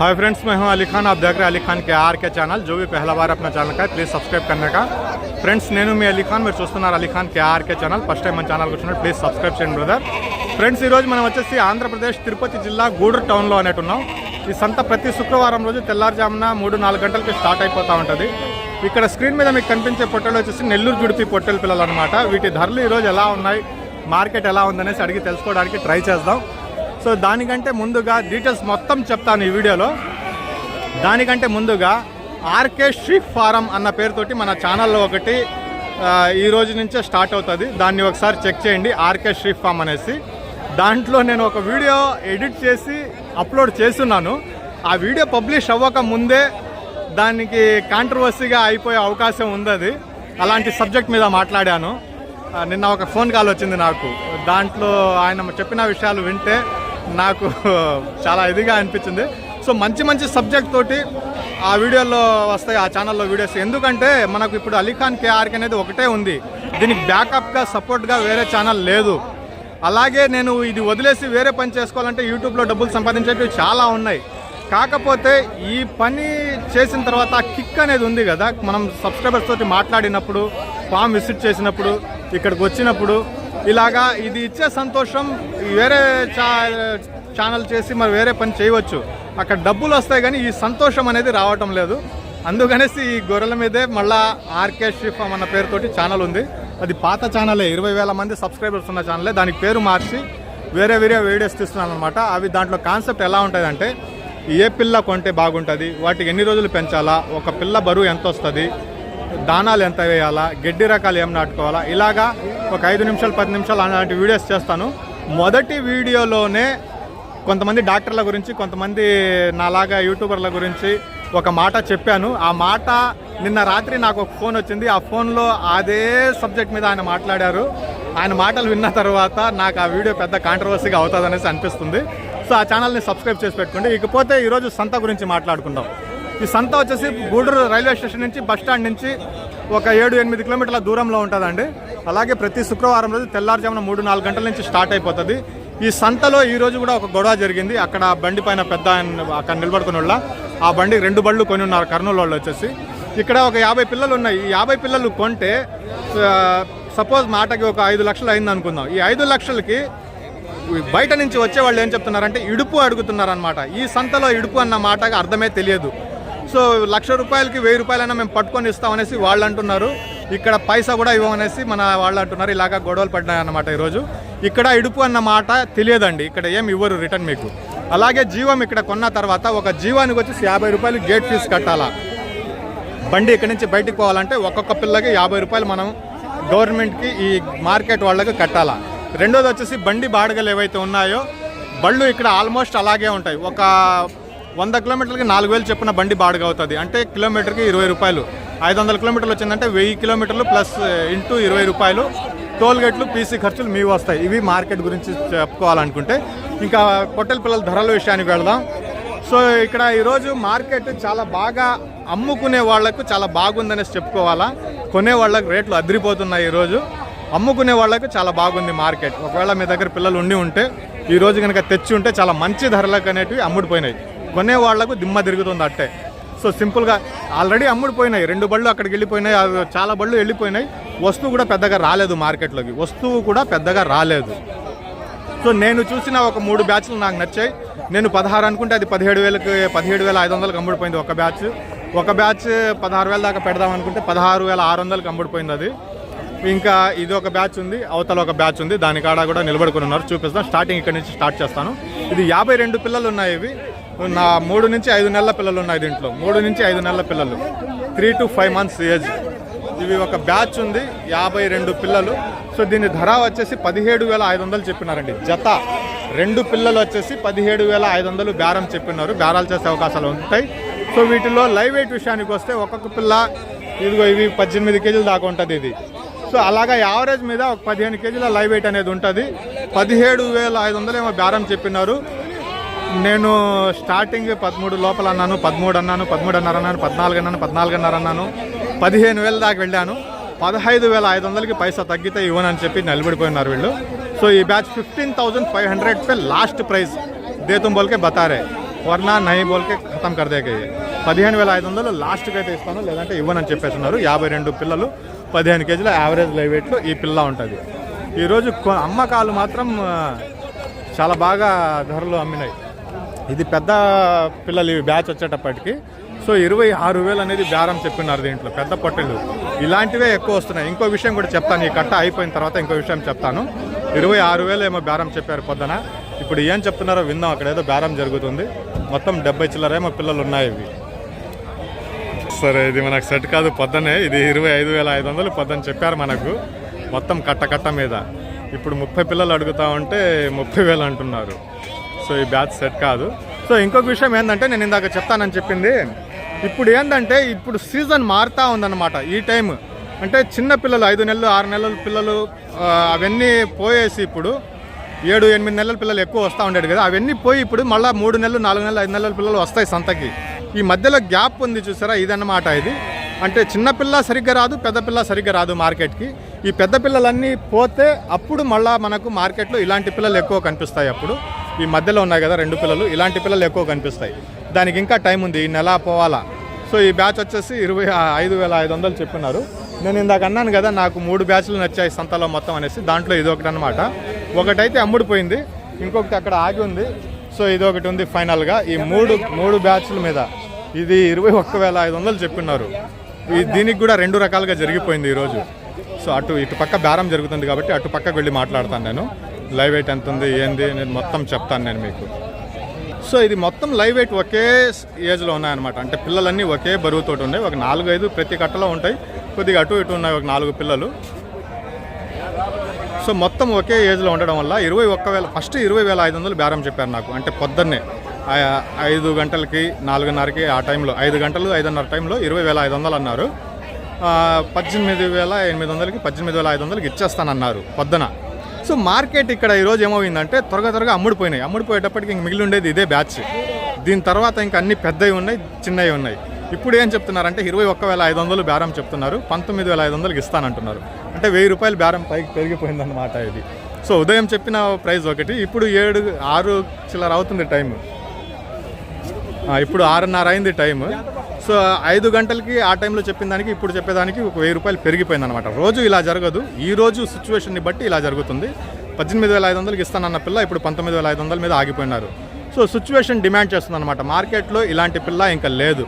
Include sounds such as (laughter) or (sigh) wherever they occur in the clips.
Hi friends मैं हूं अली खान आप देख रहे हैं अली खान के आर के ఛానల్ जो भी पहला बार अपना ఛానల్ का है ప్లీజ్ సబ్స్క్రైబ్ करने का ఫ్రెండ్స్ నేను మీ అలీ ఖాన్ మీరు చూస్తున్నారు Ali Khan K RK channel first time మన ఛానల్కి వచ్చినట్టు ప్లీజ్ సబ్స్క్రైబ్ చేయండి బ్రదర్ ఫ్రెండ్స్ ఈరోజు మనం వచ్చేసి ఆంధ్రప్రదేశ్ తిరుపతి జిల్లా గూడూరు టౌన్లో అనేట్టున్నాం ఈ సంత ప్రతి శుక్రవారం రోజు తెల్లారుజామున మూడు నాలుగు గంటలకి స్టార్ట్ అయిపోతూ ఉంటుంది ఇక్కడ స్క్రీన్ మీద మీకు కనిపించే పొట్టెలు వచ్చేసి నెల్లూరు జుడిపి పొట్టెల పిల్లలు అనమాట వీటి ధరలు ఈరోజు ఎలా ఉన్నాయి మార్కెట్ ఎలా ఉందనేసి అడిగి తెలుసుకోవడానికి ట్రై చేద్దాం సో దానికంటే ముందుగా డీటెయిల్స్ మొత్తం చెప్తాను ఈ వీడియోలో. దానికంటే ముందుగా ఆర్కే షీఫ్ ఫారం అన్న పేరుతోటి మన ఛానల్లో ఒకటి ఈ రోజు నుంచే స్టార్ట్ అవుతుంది. దాన్ని ఒకసారి చెక్ చేయండి ఆర్కే షీఫ్ ఫామ్ అనేసి. దాంట్లో నేను ఒక వీడియో ఎడిట్ చేసి అప్లోడ్ చేస్తున్నాను. ఆ వీడియో పబ్లిష్ అవ్వక ముందే దానికి కాంట్రవర్సీగా అయిపోయే అవకాశం ఉంది అది అలాంటి సబ్జెక్ట్ మీద మాట్లాడాను. నిన్న ఒక ఫోన్ కాల్ వచ్చింది నాకు. దాంట్లో ఆయన చెప్పిన విషయాలు వింటే నాకు చాలా ఇదిగా అనిపించింది. సో మంచి మంచి సబ్జెక్ట్ తోటి ఆ వీడియోలో వస్తాయి ఆ ఛానల్లో వీడియోస్ ఎందుకంటే మనకు ఇప్పుడు అలీఖాన్ కేఆర్కి అనేది ఒకటే ఉంది. దీనికి బ్యాకప్గా సపోర్ట్గా వేరే ఛానల్ లేదు. అలాగే నేను ఇది వదిలేసి వేరే పని చేసుకోవాలంటే యూట్యూబ్లో డబ్బులు సంపాదించేవి చాలా ఉన్నాయి. కాకపోతే ఈ పని చేసిన తర్వాత కిక్ అనేది ఉంది కదా. మనం సబ్స్క్రైబర్స్ తోటి మాట్లాడినప్పుడు ఫామ్ విజిట్ చేసినప్పుడు ఇక్కడికి వచ్చినప్పుడు ఇలాగా ఇది ఇచ్చే సంతోషం వేరే చా ఛానల్ చేసి మరి వేరే పని చేయవచ్చు. అక్కడ డబ్బులు వస్తాయి కానీ ఈ సంతోషం అనేది రావటం లేదు. అందుకనేసి ఈ గొర్రెల మీదే మళ్ళా ఆర్కే షిఫమ్ అన్న పేరుతోటి ఛానల్ ఉంది. అది పాత ఛానలే ఇరవై వేల మంది సబ్స్క్రైబర్స్ ఉన్న ఛానలే దానికి పేరు మార్చి వేరే వేరే వీడియోస్ తీస్తున్నాను అనమాట అవి దాంట్లో కాన్సెప్ట్ ఎలా ఉంటుందంటే ఏ పిల్ల కొంటే బాగుంటుంది వాటికి ఎన్ని రోజులు పెంచాలా ఒక పిల్ల బరువు ఎంత వస్తుంది దానాలు ఎంత వేయాలా గడ్డి రకాలు ఏం నాటుకోవాలా ఇలాగా ఒక ఐదు నిమిషాలు పది నిమిషాలు అలాంటి వీడియోస్ చేస్తాను. మొదటి వీడియోలోనే కొంతమంది డాక్టర్ల గురించి కొంతమంది నాలాగా యూట్యూబర్ల గురించి ఒక మాట చెప్పాను. ఆ మాట నిన్న రాత్రి నాకు ఒక ఫోన్ వచ్చింది. ఆ ఫోన్లో అదే సబ్జెక్ట్ మీద ఆయన మాట్లాడారు. ఆయన మాటలు విన్న తర్వాత నాకు ఆ వీడియో పెద్ద కాంట్రవర్సీగా అవుతుంది అనేసి అనిపిస్తుంది. సో ఆ ఛానల్ని సబ్స్క్రైబ్ చేసి పెట్టుకోండి. ఇకపోతే ఈరోజు సంత గురించి మాట్లాడుకుందాం. ఈ సంత వచ్చేసి గూడూరు రైల్వే స్టేషన్ నుంచి బస్ స్టాండ్ నుంచి ఒక ఏడు ఎనిమిది కిలోమీటర్ల దూరంలో ఉంటుందండి. అలాగే ప్రతి శుక్రవారం రోజు తెల్లారుజామున మూడు నాలుగు గంటల నుంచి స్టార్ట్ అయిపోతుంది. ఈ సంతలో ఈరోజు కూడా ఒక గొడవ జరిగింది. అక్కడ బండి పైన పెద్ద అక్కడ నిలబడుకున్న వాళ్ళ ఆ బండి రెండు బళ్ళు కొని ఉన్నారు కర్నూలు వాళ్ళు వచ్చేసి. ఇక్కడ ఒక యాభై పిల్లలు ఉన్నాయి. ఈ యాభై పిల్లలు కొంటే సపోజ్ మాటకి ఒక ఐదు లక్షలు అయింది అనుకుందాం. ఈ ఐదు లక్షలకి బయట నుంచి వచ్చే వాళ్ళు ఏం చెప్తున్నారంటే ఇడుపు అడుగుతున్నారనమాట ఈ సంతలో ఇడుపు అన్న మాటకి అర్థమే తెలియదు. సో లక్ష రూపాయలకి వెయ్యి రూపాయలైనా మేము పట్టుకొని ఇస్తామనేసి వాళ్ళు అంటున్నారు. ఇక్కడ పైసా కూడా ఇవ్వమనేసి మన వాళ్ళు అంటున్నారు. ఇలాగా గొడవలు పడ్డాయి అన్నమాట ఈరోజు. ఇక్కడ ఇడుపు అన్న మాట తెలియదండి. ఇక్కడ ఏం ఇవ్వరు రిటర్న్ మీకు. అలాగే జీవం ఇక్కడ కొన్న తర్వాత ఒక జీవానికి వచ్చేసి యాభై రూపాయలు గేట్ ఫీజు కట్టాలా? బండి ఇక్కడి నుంచి బయటకు పోవాలంటే ఒక్కొక్క పిల్లకి యాభై రూపాయలు మనం గవర్నమెంట్కి ఈ మార్కెట్ వాళ్ళకి కట్టాలా? రెండోది వచ్చేసి బండి బాడుగలు ఏవైతే ఉన్నాయో బళ్ళు ఇక్కడ ఆల్మోస్ట్ అలాగే ఉంటాయి. ఒక వంద కిలోమీటర్లకి నాలుగు వేలు చెప్పిన బండి బాడుగా అవుతుంది. అంటే కిలోమీటర్కి ఇరవై రూపాయలు. ఐదు వందల కిలోమీటర్లు వచ్చిందంటే వెయ్యి కిలోమీటర్లు ప్లస్ ఇంటూ ఇరవై రూపాయలు. టోల్ గేట్లు పీసీ ఖర్చులు మీవి వస్తాయి. ఇవి మార్కెట్ గురించి చెప్పుకోవాలనుకుంటే. ఇంకా పొట్టెల పిల్లల ధరల విషయానికి వెళదాం. సో ఇక్కడ ఈరోజు మార్కెట్ చాలా బాగా అమ్ముకునే వాళ్ళకు చాలా బాగుందనేసి చెప్పుకోవాలా? కొనే వాళ్ళకు రేట్లు అదిరిపోతున్నాయి ఈరోజు. అమ్ముకునే వాళ్ళకు చాలా బాగుంది మార్కెట్. ఒకవేళ మీ దగ్గర పిల్లలు ఉండి ఉంటే ఈరోజు కనుక తెచ్చి ఉంటే చాలా మంచి ధరలకు అనేటివి అమ్ముడిపోయినాయి. కొనేవాళ్ళకు దిమ్మ తిరుగుతుంది అట్టే. సో సింపుల్గా ఆల్రెడీ అమ్ముడిపోయినాయి రెండు బళ్ళు అక్కడికి వెళ్ళిపోయినాయి. చాలా బళ్ళు వెళ్ళిపోయినాయి. వస్తువు కూడా పెద్దగా రాలేదు మార్కెట్లోకి. వస్తువు కూడా పెద్దగా రాలేదు. సో నేను చూసిన ఒక మూడు బ్యాచ్లు నాకు నచ్చాయి. నేను పదహారు అనుకుంటే అది పదిహేడు వేలకు పదిహేడు వేల ఐదు వందలకు అమ్ముడిపోయింది ఒక బ్యాచ్. ఒక బ్యాచ్ పదహారు వేల దాకా పెడదాం అనుకుంటే పదహారు వేల ఆరు వందలకు అమ్ముడిపోయింది అది. ఇంకా ఇది ఒక బ్యాచ్ ఉంది అవతల ఒక బ్యాచ్ ఉంది. దాని కాడ కూడా నిలబడుకుని ఉన్నారు. చూపిస్తాను స్టార్టింగ్ ఇక్కడ నుంచి స్టార్ట్ చేస్తాను. ఇది యాభై రెండు పిల్లలు ఉన్నాయి ఇవి. నా మూడు నుంచి ఐదు నెలల పిల్లలు ఉన్నాయి దీంట్లో. మూడు నుంచి ఐదు నెలల పిల్లలు. Three to five months age ఇవి ఒక బ్యాచ్ ఉంది యాభై రెండు పిల్లలు. సో దీని ధర వచ్చేసి పదిహేడు వేల ఐదు వందలు చెప్పినారండి. జత. రెండు పిల్లలు వచ్చేసి పదిహేడు వేల ఐదు వందలు బేరం చెప్పినారు. బేరాలు చేసే అవకాశాలు ఉంటాయి. సో వీటిలో లైవ్ వెయిట్ విషయానికి వస్తే ఒక్కొక్క పిల్ల ఇదిగో ఇవి పద్దెనిమిది కేజీలు దాకా ఉంటుంది ఇది. సో అలాగా యావరేజ్ మీద ఒక పదిహేను కేజీల లైవ్ వెయిట్ అనేది ఉంటుంది. పదిహేడు వేల ఐదు వందలు ఏమో బేరం చెప్పినారు. నేను స్టార్టింగ్ పదమూడు లోపల అన్నాను పదమూడు అన్నాను పదమూడున్నర అన్నాను పద్నాలుగు అన్నాను పద్నాలుగున్నర అన్నాను పదిహేను వేల దాకా వెళ్ళాను పదహైదు వేల ఐదు వందలకి పైసా తగ్గితే ఇవ్వనని చెప్పి నిలబడిపోయినారు వీళ్ళు. సో ఈ batch fifteen thousand five hundred pay last price దేతుంబోల్కే బతారే వర్నా నహీ బోల్కే ఖతం కర్ పదిహేను వేల ఐదు వందలు లాస్ట్కి అయితే ఇస్తాను లేదంటే ఇవ్వనని చెప్పేస్తున్నారు. యాభై రెండు పిల్లలు పదిహేను కేజీల యావరేజ్ లైవ్ వెయిట్లో ఈ పిల్ల ఉంటుంది. ఈరోజు కొ- అమ్మకాలు మాత్రం చాలా బాగా ధరలు అమ్మినాయి. ఇది పెద్ద పిల్లలు ఇవి బ్యాచ్ వచ్చేటప్పటికి. సో ఇరవై ఆరు వేలు అనేది బేరం చెప్పినారు దీంట్లో పెద్ద పొట్టెలు ఇలాంటివే ఎక్కువ వస్తున్నాయి. ఇంకో విషయం కూడా చెప్తాను ఈ కట్ట అయిపోయిన తర్వాత ఇంకో విషయం చెప్తాను. ఇరవై ఆరు వేలు ఏమో బేరం చెప్పారు పొద్దున. ఇప్పుడు ఏం చెప్తున్నారో విందాం అక్కడ ఏదో బేరం జరుగుతుంది. మొత్తం డెబ్బై చిల్లరేమో పిల్లలు ఉన్నాయి ఇవి. సరే ఇది మనకు సెట్ కాదు పొద్దునే. ఇది ఇరవై ఐదు వేల ఐదు వందలు పొద్దున చెప్పారు మనకు. మొత్తం కట్ట కట్ట మీద. ఇప్పుడు ముప్పై పిల్లలు అడుగుతా ఉంటే ముప్పై వేలు అంటున్నారు. సో ఈ బ్యాచ్ సెట్ కాదు. సో ఇంకొక విషయం ఏంటంటే నేను ఇందాక చెప్తానని చెప్పింది. ఇప్పుడు ఏంటంటే ఇప్పుడు సీజన్ మారుతూ ఉందన్నమాట ఈ టైం అంటే చిన్న పిల్లలు ఐదు నెలలు ఆరు నెలల పిల్లలు అవన్నీ పోయేసి ఇప్పుడు ఏడు ఎనిమిది నెలల పిల్లలు ఎక్కువ వస్తూ ఉండేది కదా. అవన్నీ పోయి ఇప్పుడు మళ్ళీ మూడు నెలలు నాలుగు నెలలు ఐదు నెలల పిల్లలు వస్తాయి సంతకి. ఈ మధ్యలో గ్యాప్ ఉంది చూసారా? ఇదన్నమాట ఇది. అంటే చిన్న పిల్ల సరిగ్గా రాదు పెద్ద పిల్ల సరిగ్గా రాదు మార్కెట్కి. ఈ పెద్ద పిల్లలన్నీ పోతే అప్పుడు మళ్ళీ మనకు మార్కెట్లో ఇలాంటి పిల్లలు ఎక్కువ కనిపిస్తాయి అప్పుడు. ఈ మధ్యలో ఉన్నాయి కదా రెండు పిల్లలు. ఇలాంటి పిల్లలు ఎక్కువ కనిపిస్తాయి. దానికి ఇంకా టైం ఉంది ఈ నెల పోవాలా. సో ఈ బ్యాచ్ వచ్చేసి ఇరవై ఐదు వేల ఐదు వందలు చెప్పినారు. నేను ఇందాక అన్నాను కదా నాకు మూడు బ్యాచ్లు నచ్చాయి సంతలో మొత్తం అనేసి. దాంట్లో ఇది ఒకటి అనమాట ఒకటైతే అమ్ముడిపోయింది ఇంకొకటి అక్కడ ఆగి ఉంది. సో ఇది ఒకటి ఉంది ఫైనల్గా. ఈ మూడు మూడు బ్యాచ్ల మీద ఇది ఇరవై ఒక్క వేల ఐదు వందలు చెప్పినారు. ఈ దీనికి కూడా రెండు రకాలుగా జరిగిపోయింది ఈరోజు సో అటు ఇటు పక్క బేరం జరుగుతుంది కాబట్టి అటు పక్కకు వెళ్ళి మాట్లాడతాను నేను. లైవ్ వెయిట్ ఎంత ఉంది ఏంది నేను మొత్తం చెప్తాను నేను మీకు. సో ఇది మొత్తం లైవ్ వెయిట్ ఒకే ఏజ్లో ఉన్నాయన్నమాట. అంటే పిల్లలన్నీ ఒకే బరువుతో ఉన్నాయి. ఒక నాలుగు ఐదు ప్రతి కట్టలో ఉంటాయి. కొద్దిగా అటు ఇటు ఉన్నాయి ఒక నాలుగు పిల్లలు. సో మొత్తం ఒకే ఏజ్లో ఉండడం వల్ల ఇరవై ఒక్క వేల ఫస్ట్ ఇరవై వేల ఐదు వందలు బేరం చెప్పారు నాకు. అంటే పొద్దున్నే ఐదు గంటలకి నాలుగున్నరకి ఆ టైంలో ఐదు గంటలు ఐదున్నర టైంలో ఇరవై వేల ఐదు వందలు అన్నారు. పద్దెనిమిది వేల ఎనిమిది వందలకి పద్దెనిమిది వేల ఐదు వందలకి ఇచ్చేస్తానన్నారు పొద్దున. సో మార్కెట్ ఇక్కడ ఈరోజు ఏమైందంటే త్వరగా త్వరగా అమ్ముడిపోయినాయి. అమ్ముడిపోయేటప్పటికి ఇంక మిగిలి ఉండేది ఇదే బ్యాచ్. దీని తర్వాత ఇంకా అన్ని పెద్దవి ఉన్నాయి చిన్నవి ఉన్నాయి. ఇప్పుడు ఏం చెప్తున్నారంటే ఇరవై ఒక్క వేల ఐదు వందలు బేరం చెప్తున్నారు పంతొమ్మిది వేల ఐదు వందలకి ఇస్తానంటున్నారు. అంటే వెయ్యి రూపాయలు బేరం పైకి పెరిగిపోయిందన్నమాట ఇది. సో ఉదయం చెప్పిన ప్రైస్ ఒకటి ఇప్పుడు ఏడు ఆరు చిల్లర అవుతుంది టైం ఇప్పుడు ఆరున్నర అయింది టైం సో ఐదు గంటలకి ఆ టైంలో చెప్పిన దానికి ఇప్పుడు చెప్పేదానికి ఒక వెయ్యి రూపాయలు పెరిగిపోయింది అనమాట రోజు ఇలా జరగదు. ఈ రోజు సిచ్యువేషన్ని బట్టి ఇలా జరుగుతుంది. పద్దెనిమిది వేల ఐదు వందలకి ఇస్తానన్న పిల్ల ఇప్పుడు పంతొమ్మిది వేల ఐదు వందల మీద ఆగిపోయినారు. సో సిచ్యువేషన్ డిమాండ్ చేస్తుంది అనమాట మార్కెట్లో ఇలాంటి పిల్ల ఇంకా లేదు.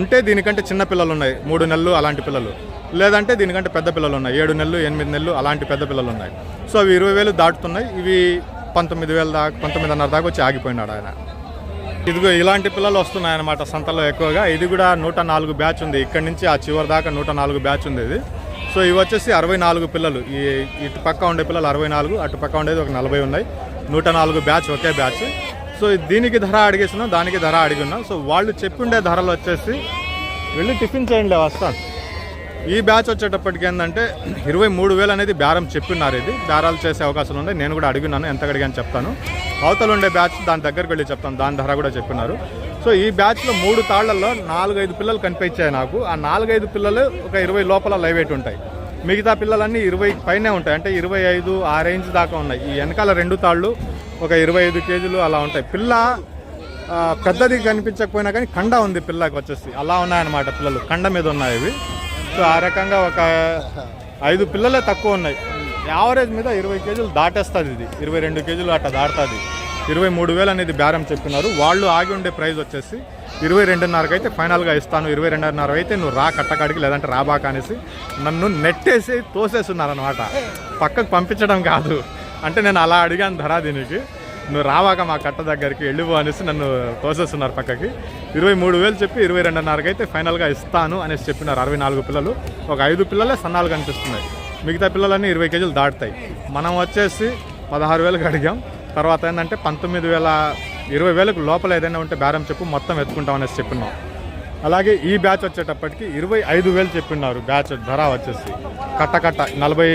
ఉంటే దీనికంటే చిన్న పిల్లలు ఉన్నాయి మూడు నెలలు అలాంటి పిల్లలు. లేదంటే దీనికంటే పెద్ద పిల్లలు ఉన్నాయి ఏడు నెలలు ఎనిమిది నెలలు అలాంటి పెద్ద పిల్లలు ఉన్నాయి సో అవి ఇరవై వేలు దాటుతున్నాయి. ఇవి పంతొమ్మిది వేల దాకా పంతొమ్మిదిన్నర దాకా వచ్చి ఆగిపోయినాడు ఆయన. ఇదిగో ఇలాంటి పిల్లలు వస్తున్నాయన్నమాట సంతలో ఎక్కువగా. ఇది కూడా నూట నాలుగు బ్యాచ్ ఉంది. ఇక్కడ నుంచి ఆ చివరి దాకా నూట నాలుగు బ్యాచ్ ఉంది ఇది. సో ఇవి వచ్చేసి అరవై నాలుగు పిల్లలు. ఈ ఇటు పక్క ఉండే పిల్లలు అరవై నాలుగు అటు పక్క ఉండేది ఒక నలభై ఉన్నాయి. నూట నాలుగు బ్యాచ్ ఒకే బ్యాచ్. సో దీనికి ధర అడిగేసినా దానికి ధర అడిగి ఉన్నాం. సో వాళ్ళు చెప్పిండే ధరలు వచ్చేసి వెళ్ళి టిఫిన్ చేయండి వస్తాను. ఈ బ్యాచ్ వచ్చేటప్పటికి ఏంటంటే ఇరవై మూడు వేలు అనేది బేరం చెప్పినారు ఇది. బేరాలు చేసే అవకాశాలు ఉన్నాయి. నేను కూడా అడిగినాను ఎంత అడిగాను చెప్తాను. అవతల ఉండే బ్యాచ్ దాని దగ్గరికి వెళ్ళి చెప్తాను. దాని ధర కూడా చెప్పినారు. సో ఈ బ్యాచ్లో మూడు తాళ్ళలో నాలుగైదు పిల్లలు కనిపించాయి నాకు. ఆ నాలుగైదు పిల్లలు ఒక ఇరవై లోపల లైవ్ వెయిట్ ఉంటాయి. మిగతా పిల్లలన్నీ ఇరవై పైనే ఉంటాయి. అంటే ఇరవై ఐదు ఆ రేంజ్ దాకా ఉన్నాయి. ఈ వెనకాల రెండు తాళ్ళు ఒక ఇరవై ఐదు కేజీలు అలా ఉంటాయి. పిల్ల పెద్దది కనిపించకపోయినా కానీ కండ ఉంది పిల్లకి వచ్చేసి. అలా ఉన్నాయన్నమాట పిల్లలు. కండ మీద ఉన్నాయి ఇవి. సో ఆ రకంగా ఒక ఐదు పిల్లలే తక్కువ ఉన్నాయి. యావరేజ్ మీద ఇరవై కేజీలు దాటేస్తుంది ఇది. ఇరవై రెండు కేజీలు అట్లా దాటుతుంది. ఇరవై మూడు వేలు అనేది బేరం చెప్పినారు. వాళ్ళు ఆగి ఉండే ప్రైస్ వచ్చేసి ఇరవై రెండున్నరకు అయితే ఫైనల్గా ఇస్తాను. ఇరవై రెండున్నర అయితే నువ్వు రా కట్టకాడికి లేదంటే రాబాక అనేసి నన్ను నెట్టేసి తోసేస్తున్నారు అనమాట పక్కకు పంపించడం కాదు. అంటే నేను అలా అడిగాను ధర దీనికి. నువ్వు రావాక మా కట్ట దగ్గరికి వెళ్ళిపో అనేసి నన్ను తోసేస్తున్నారు పక్కకి. ఇరవై మూడు వేలు చెప్పి ఇరవై రెండున్నరకి అయితే ఫైనల్గా ఇస్తాను అనేసి చెప్పినారు అరవై నాలుగు పిల్లలు. ఒక ఐదు పిల్లలే సన్నాలు కనిపిస్తున్నాయి. మిగతా పిల్లలన్నీ ఇరవై కేజీలు దాటుతాయి. మనం వచ్చేసి పదహారు వేలకు అడిగాం. తర్వాత ఏంటంటే పంతొమ్మిది వేల ఇరవై వేలకు లోపల ఏదైనా ఉంటే బేరం చెప్పు మొత్తం ఎత్తుకుంటాం అనేసి చెప్పినాం. అలాగే ఈ బ్యాచ్ వచ్చేటప్పటికి ఇరవై ఐదు వేలు చెప్పిన్నారు బ్యాచ్ ధర వచ్చేసి. కట్ట కట్ట నలభై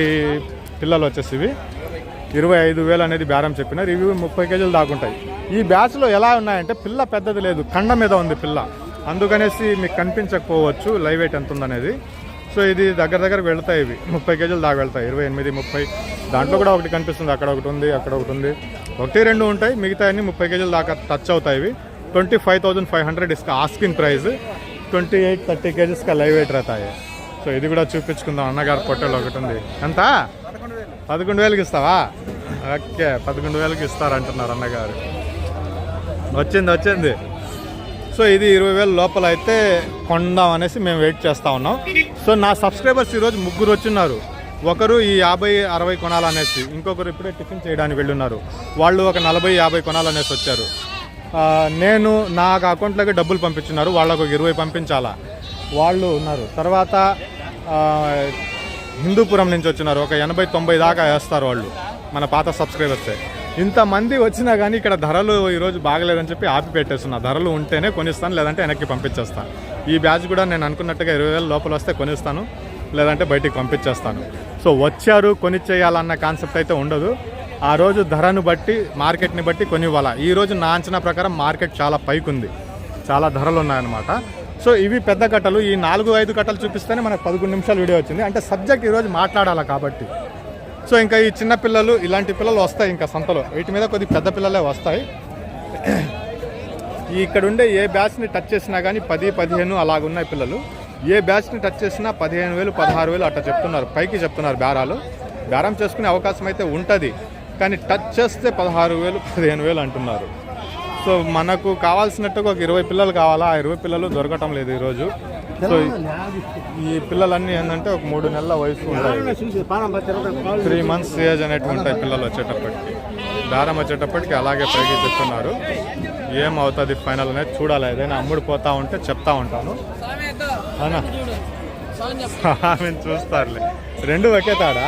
పిల్లలు వచ్చేసి ఇవి. ఇరవై ఐదు వేలు అనేది బేరం చెప్పినారు ఇవి ముప్పై కేజీలు దాకుంటాయి. ఈ బ్యాచ్లో ఎలా ఉన్నాయంటే పిల్ల పెద్దది లేదు కండ మీద ఉంది పిల్ల. అందుకనేసి మీకు కనిపించకపోవచ్చు లైవ్ వెయిట్ ఎంత ఉందనేది. సో ఇది దగ్గర దగ్గర వెళ్తాయి ఇవి. ముప్పై కేజీలు దాకా వెళ్తాయి. ఇరవై ఎనిమిది ముప్పై. దాంట్లో కూడా ఒకటి కనిపిస్తుంది అక్కడ ఒకటి ఉంది అక్కడ ఒకటి ఉంది. ఒకటి రెండు ఉంటాయి. మిగతా అన్ని ముప్పై కేజీలు దాకా టచ్ అవుతాయి ఇవి. Twenty five thousand five hundred Iska asking price twenty eight thirty కేజీస్కి live weight రతాయి. సో ఇది కూడా చూపించుకుందాం. అన్నగారు పొట్టెలు ఒకటి ఉంది. ఎంత? పదకొండు వేలకు ఇస్తావా? ఓకే పదకొండు వేలకి ఇస్తారంటున్నారు అన్నగారు. వచ్చింది వచ్చింది. సో ఇది ఇరవై వేల లోపల అయితే కొందాం అనేసి మేము వెయిట్ చేస్తూ ఉన్నాం. సో నా సబ్స్క్రైబర్స్ ఈరోజు ముగ్గురు వచ్చిన్నారు. ఒకరు ఈ యాభై అరవై కొనాలనేసి ఇంకొకరు ఇప్పుడే టిఫిన్ చేయడానికి వెళ్ళున్నారు. వాళ్ళు ఒక నలభై యాభై కొనాలనేసి వచ్చారు. నేను నాకు అకౌంట్లోకి డబ్బులు పంపించున్నారు. వాళ్ళకు ఒక ఇరవై పంపించాలా. వాళ్ళు ఉన్నారు. తర్వాత హిందూపురం నుంచి వచ్చినారు. ఒక ఎనభై తొంభై దాకా వేస్తారు వాళ్ళు మన పాత సబ్స్క్రైబర్సే. ఇంతమంది వచ్చినా కానీ ఇక్కడ ధరలు ఈరోజు బాగలేదని చెప్పి ఆపి పెట్టేస్తున్నా. ధరలు ఉంటేనే కొనిస్తాను లేదంటే వెనక్కి పంపించేస్తాను ఈ బ్యాచ్ కూడా నేను అనుకున్నట్టుగా ఇరవై వేల లోపల వస్తే కొనిస్తాను లేదంటే బయటికి పంపించేస్తాను. సో వచ్చారు కొనిచ్చేయాలన్న కాన్సెప్ట్ అయితే ఉండదు. ఆ రోజు ధరను బట్టి మార్కెట్ని బట్టి కొనివ్వాలా. ఈ రోజు నా అంచనా ప్రకారం మార్కెట్ చాలా పైకి ఉంది చాలా ధరలు ఉన్నాయన్నమాట. సో ఇవి పెద్ద కట్టలు. ఈ నాలుగు ఐదు కట్టలు చూపిస్తేనే మనకు పదకొండు నిమిషాలు వీడియో వచ్చింది. అంటే సబ్జెక్ట్ ఈరోజు మాట్లాడాలి కాబట్టి. సో ఇంకా ఈ చిన్న పిల్లలు ఇలాంటి పిల్లలు వస్తాయి ఇంకా సంతలో. వీటి మీద కొద్ది పెద్ద పిల్లలే వస్తాయి. ఇక్కడ ఉండే ఏ బ్యాచ్ని టచ్ చేసినా కానీ పది పదిహేను అలాగున్నాయి పిల్లలు. ఏ బ్యాచ్ని టచ్ చేసినా పదిహేను వేలు పదహారు వేలు అట్లా చెప్తున్నారు. పైకి చెప్తున్నారు బేరాలు. బేరం చేసుకునే అవకాశం అయితే ఉంటుంది. కానీ టచ్ చేస్తే పదహారు వేలు పదిహేను వేలు అంటున్నారు. సో మనకు కావాల్సినట్టుగా ఒక ఇరవై పిల్లలు కావాలా? ఆ ఇరవై పిల్లలు దొరకటం లేదు ఈరోజు. సో ఈ పిల్లలన్నీ ఏంటంటే ఒక మూడు నెలల వయసు ఉంటాయి. త్రీ మంత్స్ ఏజ్ అనేటివి ఉంటాయి పిల్లలు వచ్చేటప్పటికి. దారం వచ్చేటప్పటికి అలాగే పైకి చెప్తున్నారు. ఏమవుతుంది ఫైనల్ అనేది చూడాలి? ఏదైనా అమ్ముడు పోతా ఉంటే చెప్తా ఉంటాను. అవునా? (laughs) చూస్తారులే. రెండు ఒకే తాడా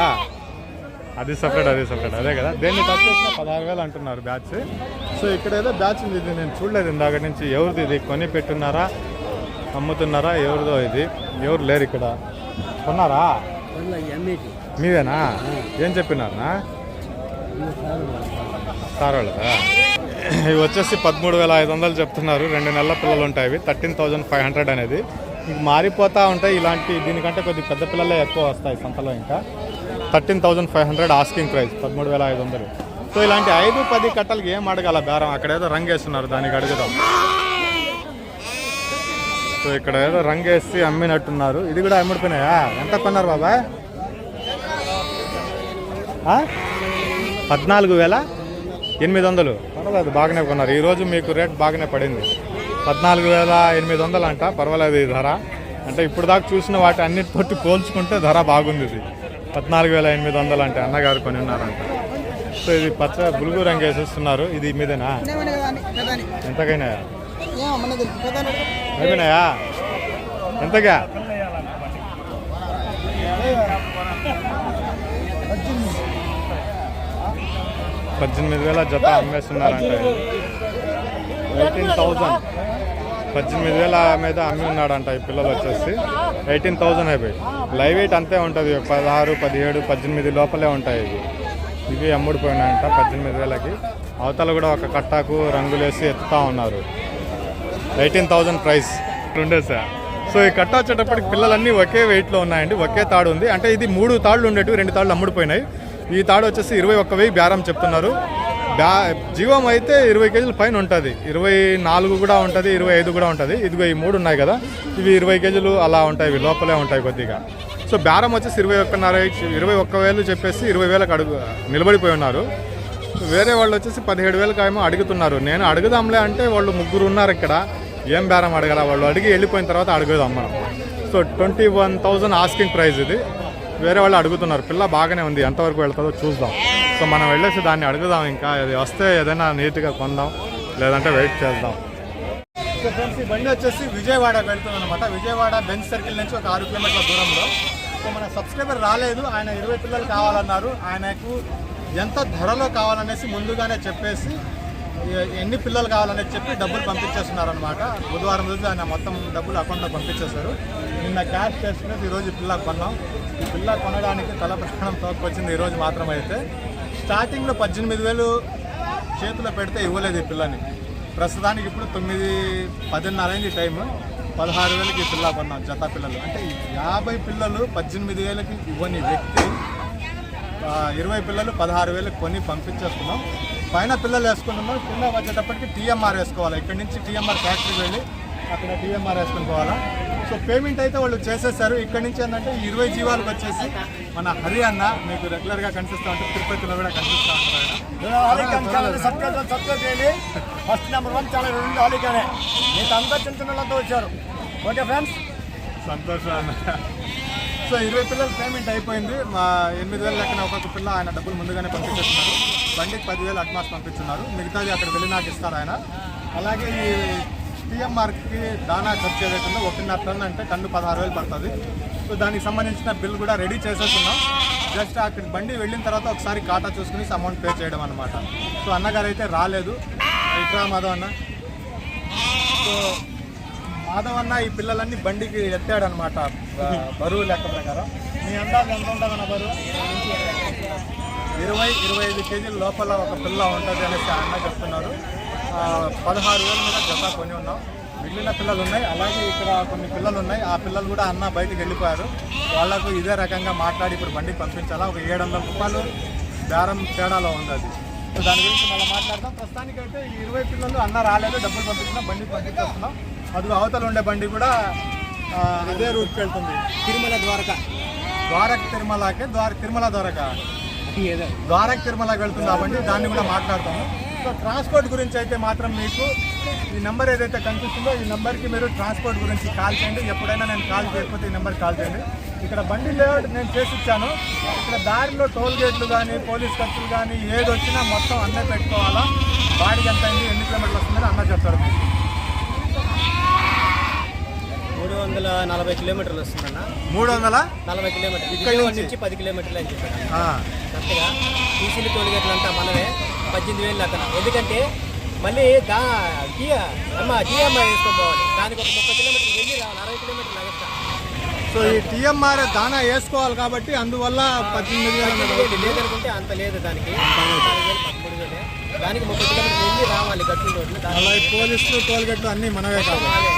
అది సపరేట్ అది సపరేట్ అదే కదా? దేన్ని టచ్ చేసినా పదహారు వేలు అంటున్నారు బ్యాచ్ సో ఇక్కడ ఏదో బ్యాచ్ ఉంది ఇది నేను చూడలేదు ఇందాక నుంచి. ఎవరిది ఇది? కొని పెట్టున్నారా? అమ్ముతున్నారా? ఎవరిదో ఇది? ఎవరు లేరు ఇక్కడ? కొన్నారా? మీదేనా? ఏం చెప్పినారనా సార్ వాళ్ళదా ఇవి వచ్చేసి పదమూడు వేల ఐదు వందలు చెప్తున్నారు. రెండు నెలల పిల్లలు ఉంటాయి ఇవి. థర్టీన్ థౌజండ్ ఫైవ్ హండ్రెడ్ అనేది. ఇంక మారిపోతూ ఉంటాయి. ఇలాంటి దీనికంటే కొద్ది పెద్ద పిల్లలే ఎక్కువ వస్తాయి సంతలో ఇంకా. Thirteen thousand five hundred asking price పదమూడు వేల ఐదు వందలు. సో ఇలాంటి ఐదు పది కట్టలకి ఏం అడగాల బేరం? అక్కడ ఏదో రంగు వేస్తున్నారు దానికి అడుగుదాం. సో ఇక్కడ ఏదో రంగు వేసి అమ్మినట్టున్నారు. ఇది కూడా అమ్ముడిపోయినాయా? ఎంత కొన్నారు బాబా? పద్నాలుగు వేల ఎనిమిది వందలు. పర్వాలేదు బాగానే కొన్నారు. ఈరోజు మీకు రేట్ బాగానే పడింది. పద్నాలుగు వేల ఎనిమిది వందలు అంట పర్వాలేదు ఈ ధర. అంటే ఇప్పుడు దాకా చూసిన వాటి అన్నిటితోటి పోల్చుకుంటే ధర బాగుంది ఇది. పద్నాలుగు వేల ఎనిమిది వందలు అంటే అన్నగారు కొని ఉన్నారంట. సో ఇది పచ్చ బులుగు రంగు వేసేస్తున్నారు ఇది మీదేనా? ఎంతకైనా అయిపోయినాయా ఎంతగా? పద్దెనిమిది వేల జత అమ్మేస్తున్నారంట. Eighteen thousand. పద్దెనిమిది వేల మీద అమ్మి ఉన్నాడంట ఈ పిల్లలు వచ్చేసి. ఎయిటీన్ థౌజండ్ అయిపోయి లైవ్ వెయిట్ అంతే ఉంటుంది. పదహారు పదిహేడు పద్దెనిమిది లోపలే ఉంటాయి ఇవి. ఇవి అమ్ముడిపోయినాయంట పద్దెనిమిది వేలకి. అవతల కూడా ఒక కట్టాకు రంగులేసి ఎత్తుతా ఉన్నారు. Eighteen thousand price. ఉండే సార్. సో ఈ కట్ట వచ్చేటప్పటికి పిల్లలన్నీ ఒకే వెయిట్లో ఉన్నాయండి. ఒకే తాడు ఉంది. అంటే ఇది మూడు తాళ్ళు ఉండేటివి రెండు తాళ్ళు అమ్ముడిపోయినాయి. ఈ తాడు వచ్చేసి ఇరవై ఒక్క వెయ్యి బేరం చెప్తున్నారు. బ్యా జీవం అయితే ఇరవై కేజీల పైన ఉంటుంది. ఇరవై నాలుగు కూడా ఉంటుంది ఇరవై ఐదు కూడా ఉంటుంది. ఇదిగో ఈ మూడు ఉన్నాయి కదా. ఇవి ఇరవై కేజీలు అలా ఉంటాయి ఇవి లోపలే ఉంటాయి కొద్దిగా. సో బేరం వచ్చేసి ఇరవై ఒక్కన్నర ఇరవై ఒక్క వేలు చెప్పేసి ఇరవై వేలకు అడుగు నిలబడిపోయి ఉన్నారు. వేరే వాళ్ళు వచ్చేసి పదిహేడు వేలకు ఏమో అడుగుతున్నారు. నేను అడుగుదాంలే అంటే వాళ్ళు ముగ్గురు ఉన్నారు ఇక్కడ. ఏం బేరం అడగల వాళ్ళు? అడిగి వెళ్ళిపోయిన తర్వాత అడుగుదాం మనం. So twenty one thousand asking price ఇది. వేరే వాళ్ళు అడుగుతున్నారు పిల్ల బాగానే ఉంది ఎంతవరకు వెళ్తుందో చూద్దాం. సో మనం వెళ్ళేసి దాన్ని అడుగుదాం ఇంకా అది వస్తే ఏదైనా నీట్గా కొందాం లేదంటే వెయిట్ చేద్దాం. సో ఫ్రెండ్స్ ఈ బండి వచ్చేసి విజయవాడ వెళ్తుంది అనమాట విజయవాడ బెంచ్ సర్కిల్ నుంచి ఒక ఆరు కిలోమీటర్ల దూరంలో. సో మన సబ్స్క్రైబర్ రాలేదు ఆయన ఇరవై పిల్లలు కావాలన్నారు. ఆయనకు ఎంత ధరలో కావాలనేసి ముందుగానే చెప్పేసి ఎన్ని పిల్లలు కావాలని చెప్పి డబ్బులు పంపించేస్తున్నారనమాట బుధవారం రోజు ఆయన మొత్తం డబ్బులు అకౌంట్లో పంపించేశారు. నిన్న క్యాష్ చేసుకునేది ఈరోజు పిల్ల కొన్నాం. ఈ పిల్ల కొనడానికి తల ప్రాణం తోకొచ్చింది ఈరోజు మాత్రం అయితే స్టార్టింగ్లో పద్దెనిమిది వేలు చేతిలో పెడితే ఇవ్వలేదు ఈ పిల్లని. ప్రస్తుతానికి ఇప్పుడు తొమ్మిది పదిన్నర అయింది పదహారు వేలకి ఈ పిల్ల కొన్నాం జత పిల్లలు. అంటే యాభై పిల్లలు పద్దెనిమిది వేలకి ఇవ్వని వ్యక్తి ఇరవై పిల్లలు పదహారు వేలకు కొని పంపించేస్తున్నాం. పైన పిల్లలు వేసుకున్నాము కింద వచ్చేటప్పటికి టీఎంఆర్ వేసుకోవాలి. ఇక్కడ నుంచి టీఎంఆర్ ఫ్యాక్టరీ వెళ్ళి అక్కడ టీఎంఆర్ వేసుకుని పోవాలా సో పేమెంట్ అయితే వాళ్ళు చేసేసారు. ఇక్కడ నుంచి ఏంటంటే ఇరవై జీవాలకు వచ్చేసి మన హరి అన్న మీకు రెగ్యులర్గా కనిపిస్తూ ఉంటారు తిరుపతిలో కూడా కనిపిస్తూ ఉంటారు ఫస్ట్ నెంబర్ వన్ ఛానల్ రెండు హాలికానే మీకు అంతా చిన్న చిన్న వాళ్ళంతా వచ్చారు. Okay friends? సంతోషం అన్న సో ఇరవై పిల్లల పేమెంట్ అయిపోయింది. మా ఎనిమిది వేల లెక్కన ఒక్కొక్క పిల్ల ఆయన డబ్బులు ముందుగానే పంపించేస్తున్నారు. బండికి పదివేలు అడ్వాన్స్ పంపించున్నారు. మిగతాది అక్కడ వెళ్ళి నాకు ఇస్తారు ఆయన. అలాగే ఈ టీఎంఆర్కి దానా ఖర్చు ఏదైతుందో ఒకటిన్నర టన్ అంటే టన్ను పదహారు వేలు పడుతుంది. సో దానికి సంబంధించిన బిల్ కూడా రెడీ చేసేస్తున్నాం జస్ట్ అక్కడ బండి వెళ్ళిన తర్వాత ఒకసారి కాటా చూసుకుని అమౌంట్ పే చేయడం అనమాట సో అన్నగారు అయితే రాలేదు. ఇట్రా మాధవ్ అన్న. సో మాధవ్ అన్న ఈ పిల్లలన్నీ బండికి ఎత్తాడనమాట బరువు లెక్క ప్రకారం. మీ అందాలు ఎంత ఉంటుందన్న బరువు? ఇరవై ఇరవై ఐదు కేజీల లోపల ఒక పిల్ల ఉంటుంది అనేసి అన్న చెప్తున్నారు. పదహారు వేల మీద జత కొని ఉన్నాం. మిగిలిన పిల్లలు ఉన్నాయి. అలాగే ఇక్కడ కొన్ని పిల్లలు ఉన్నాయి. ఆ పిల్లలు కూడా అన్న బయటికి వెళ్ళిపోయారు. వాళ్ళకు ఇదే రకంగా మాట్లాడి ఇప్పుడు బండికి పంపించాలా? ఒక ఏడు వందల రూపాయలు బేరం తేడాలో ఉంది అది. సో దాని గురించి మళ్ళీ మాట్లాడదాం. ప్రస్తుతానికైతే ఈ ఇరవై పిల్లలు అన్న రాలేదు. డబ్బులు పంపించినా బండికి పంపించేస్తున్నాం. అది అవతల ఉండే బండి కూడా అదే రూట్కి వెళ్తుంది. తిరుమల ద్వారకా. ద్వారక తిరుమలకి ద్వార తిరుమల ద్వారక. ద్వారక తిరుమలకి వెళ్తున్నామండి దాన్ని కూడా మాట్లాడతాము. సో ట్రాన్స్పోర్ట్ గురించి అయితే మాత్రం మీకు ఈ నెంబర్ ఏదైతే కనిపిస్తుందో ఈ నెంబర్కి మీరు ట్రాన్స్పోర్ట్ గురించి కాల్ చేయండి. ఎప్పుడైనా నేను కాల్ చేయకపోతే ఈ నెంబర్కి కాల్ చేయండి. ఇక్కడ బండి లేఅవుట్ నేను చేసి ఇచ్చాను ఇక్కడ దారిలో టోల్ గేట్లు కానీ పోలీస్ ఖర్చులు కానీ ఏది వచ్చినా మొత్తం అన్నే పెట్టుకోవాలా? బాడీ ఎంత అయింది? ఎన్ని కిలోమీటర్లు వస్తుందని అన్న చెప్తాడు వందల నలభై కిలోమీటర్లు వస్తుందన్న. మూడు వందల నలభై కిలోమీటర్లు. ఇక్కడి నుంచి? పది కిలోమీటర్లు అని చెప్పారు. ఆ, కరెక్ట్గా? టీసీలు టోల్గేట్లు అంతా మనమే. పద్దెనిమిది వేలు అక్కడ ఎందుకంటే మళ్ళీ దా టీఆ అమ్మ టీఎంఐ వేసుకొని పోవాలి. దానికి ఒక ముప్పై కిలోమీటర్లు వెళ్ళి అరవై కిలోమీటర్లు ఎగస్ట్రా సో ఈ టీఎంఆర్ దానా వేసుకోవాలి కాబట్టి అందువల్ల పద్దెనిమిది వేల లేదనుకుంటే అంత లేదు దానికి. దానికి ముప్పై కిలోమీటర్లు వెళ్ళి రావాలి గట్టు రోడ్లు పోలీసులు టోల్ గేట్లు అన్నీ మనవే కాదు వాళ్ళే.